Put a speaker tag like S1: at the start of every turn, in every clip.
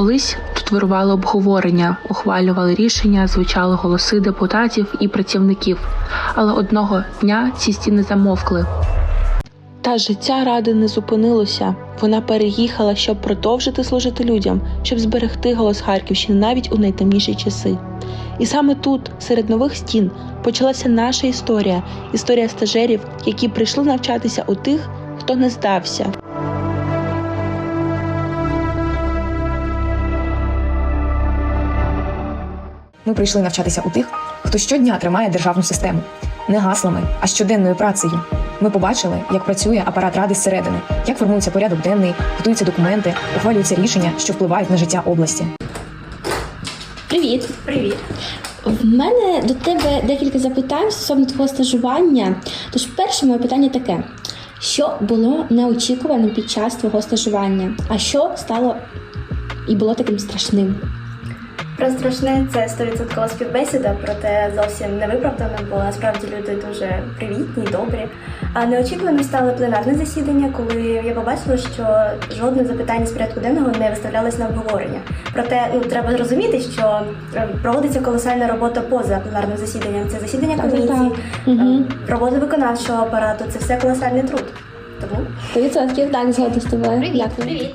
S1: Колись тут вирувало обговорення, ухвалювали рішення, звучали голоси депутатів і працівників. Але одного дня ці стіни замовкли. Та життя ради не зупинилося. Вона переїхала, щоб продовжити служити людям, щоб зберегти голос Харківщини навіть у найтемніші часи. І саме тут, серед нових стін, почалася наша історія історія стажерів, які прийшли навчатися у тих, хто не здався.
S2: Ми прийшли навчатися у тих, хто щодня тримає державну систему не гаслами, а щоденною працею. Ми побачили, як працює апарат ради зсередини, як формується порядок денний, готуються документи, ухвалюються рішення, що впливають на життя області.
S3: Привіт. Привіт. В мене до тебе декілька запитань стосовно твого стажування. Тож, перше моє питання таке: що було неочікуваним під час твого стажування? А що стало і було таким страшним?
S4: Про страшне це 100% співбесіда, проте зовсім не виправдано, бо насправді люди дуже привітні, добрі. А неочікувано стало пленарне засідання, коли я побачила, що жодне запитання з порядку денного не виставлялось на обговорення. Проте ну треба зрозуміти, що е, проводиться колосальна робота поза пленарним засіданням. Це засідання комісії, е, робота виконавчого апарату. Це все колосальний труд. Тому
S3: Ти відсотків так згодна з тобою.
S5: Привіт,
S3: Дякую.
S5: привіт.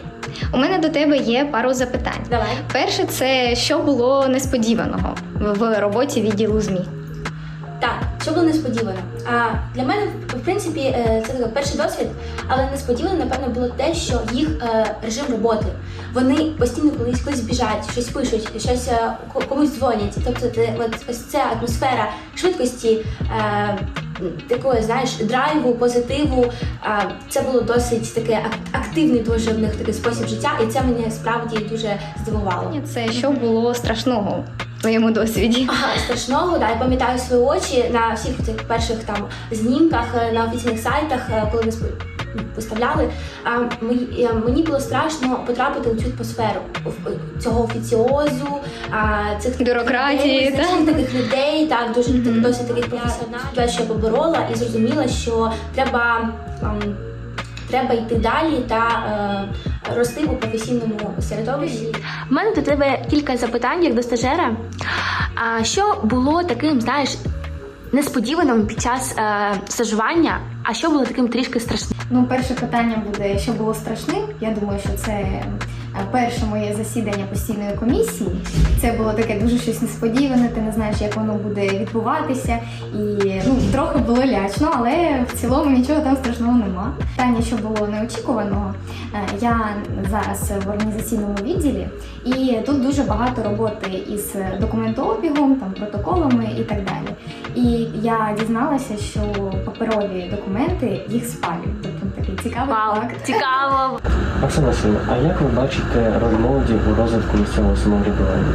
S5: У мене до тебе є пару запитань.
S4: давай.
S5: Перше, це що було несподіваного в роботі відділу ЗМІ.
S6: Так, що було несподівано. А для мене, в принципі, е, це такий перший досвід, але несподівано, напевно, було те, що їх е, режим роботи. Вони постійно колись кудись біжать, щось пишуть, щось е, комусь дзвонять. Тобто, це, ось ця атмосфера швидкості, такої, знаєш, драйву, позитиву. це було досить таке активний дуже в них такий спосіб життя, і це мене справді дуже здивувало.
S5: Це що було страшного в твоєму досвіді?
S6: Ага, страшного, да, я пам'ятаю свої очі на всіх цих перших там знімках е, на офіційних сайтах, е, коли ми виставляли. А мені, було страшно потрапити у цю атмосферу цього офіціозу, цих
S5: Бюрократії,
S6: людей,
S5: так.
S6: таких людей, так дуже так, досить таких професіоналів. Я ще поборола і зрозуміла, що треба. ем, Треба йти далі та е, рости у професійному середовищі.
S3: У мене до тебе кілька запитань як до стажера. А що було таким, знаєш, несподіваним під час е, стажування, а що було таким трішки страшним?
S7: Ну, перше питання буде, що було страшним. Я думаю, що це е, перше моє засідання постійної комісії. Це було таке дуже щось несподіване. Ти не знаєш, як воно буде відбуватися. І ну трохи було лячно, але в цілому нічого там страшного нема. Питання, що було неочікуваного, е, я зараз в організаційному відділі, і тут дуже багато роботи із документообігом, там протоколами і так далі. І я дізналася, що паперові документи їх спалюють. Тобто такий цікавий факт.
S3: Цікаво.
S8: Оксана Васильівна, а як ви бачите роль молоді у розвитку місцевого самоврядування?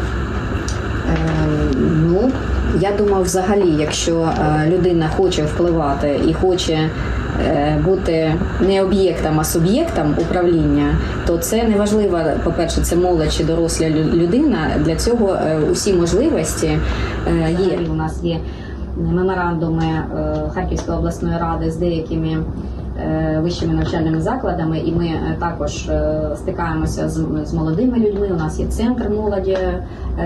S9: Е, Ну, я думаю, взагалі, якщо е, людина хоче впливати і хоче е, бути не об'єктом, а суб'єктом управління, то це неважливо, по-перше, це молодь чи доросла людина. Для цього е, усі можливості є. У нас є меморандуми е, Харківської обласної ради з деякими вищими навчальними закладами, і ми е, також е, стикаємося з, з молодими людьми. У нас є центр молоді, е,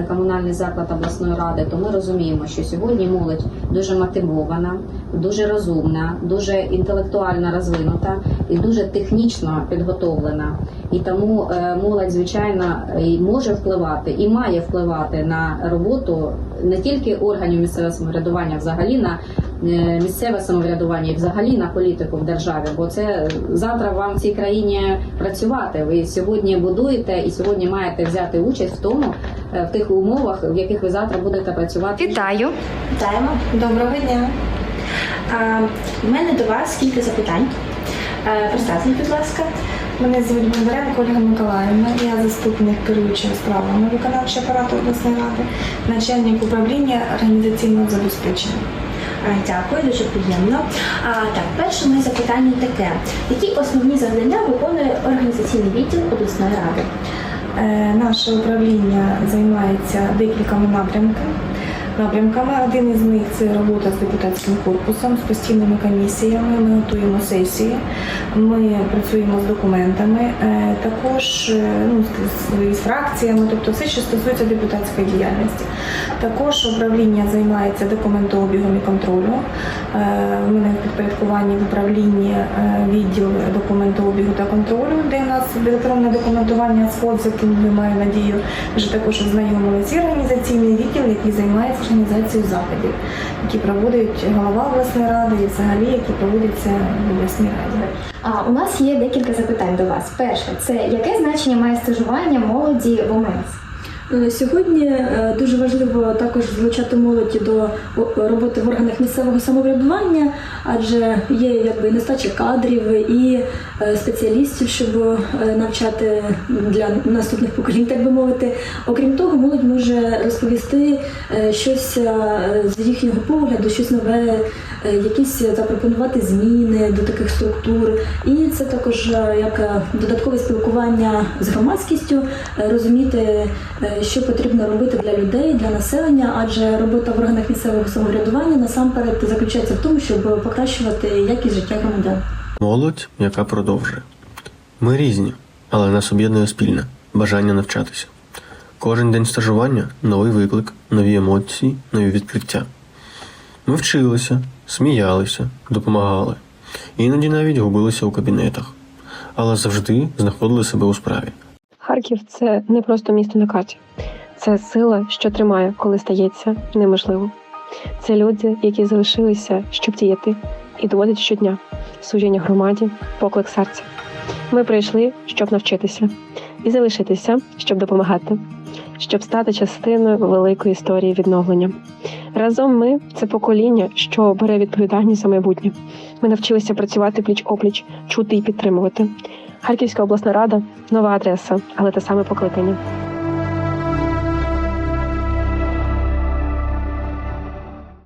S9: комунальний заклад обласної ради. То ми розуміємо, що сьогодні молодь дуже мотивована, дуже розумна, дуже інтелектуально розвинута і дуже технічно підготовлена. І тому е, молодь, звичайно, і може впливати і має впливати на роботу не тільки органів місцевого самоврядування, взагалі на е, місцеве самоврядування і взагалі на політику в державі. Бо це завтра вам в цій країні працювати. Ви сьогодні будуєте і сьогодні маєте взяти участь в тому, е, в тих умовах, в яких ви завтра будете працювати.
S5: Вітаю!
S10: Вітаємо. Доброго дня. А, У мене до вас кілька запитань. А, Представте, будь ласка.
S11: Мене звуть Бондаренко Ольга Миколаївна, я заступник керуючого справами виконавчого апарату обласної ради, начальник управління організаційного забезпечення.
S10: А, Дякую, дуже приємно. А, так, перше моє запитання таке: які основні завдання виконує організаційний відділ обласної ради?
S11: Е, Наше управління займається декількома напрямками. Напрямками. Один із них це робота з депутатським корпусом, з постійними комісіями. Ми готуємо сесії, ми працюємо з документами, е, також е, ну, з, з фракціями, тобто все, що стосується депутатської діяльності. Також управління займається документообігом і контролю. Е, В мене в підпорядкуванні в управлінні е, відділ документообігу та контролю, де у нас електронне документування сход, з яким ми маю надію, вже також ознайомилися. Організаційний відділ, який займається організацією заходів, які проводить голова обласної ради і взагалі які проводяться в обласній раді.
S7: А у нас є декілька запитань до вас. Перше, це яке значення має стажування молоді в ОМС?
S12: Е, Сьогодні е, дуже важливо також залучати молоді до роботи в органах місцевого самоврядування, адже є якби нестача кадрів і е, спеціалістів, щоб навчати для наступних поколінь, так би мовити. Окрім того, молодь може розповісти щось з їхнього погляду, щось нове, якісь запропонувати зміни до таких структур. І це також як додаткове спілкування з громадськістю, розуміти, що потрібно робити для людей, для населення, адже робота в органах місцевого самоврядування насамперед заключається в тому, щоб покращувати якість життя громадян.
S8: Молодь, яка продовжує. Ми різні, але нас об'єднує спільне бажання навчатися. Кожен день стажування новий виклик, нові емоції, нові відкриття. Ми вчилися, сміялися, допомагали, іноді навіть губилися у кабінетах, але завжди знаходили себе у справі.
S13: Харків це не просто місто на карті, це сила, що тримає, коли стається неможливо. Це люди, які залишилися, щоб діяти, і доводять щодня служіння громаді, поклик серця. Ми прийшли, щоб навчитися, і залишитися, щоб допомагати, щоб стати частиною великої історії відновлення. Разом ми це покоління, що бере відповідальність за майбутнє. Ми навчилися працювати пліч опліч, чути і підтримувати. Харківська обласна рада нова адреса, але те саме покликання.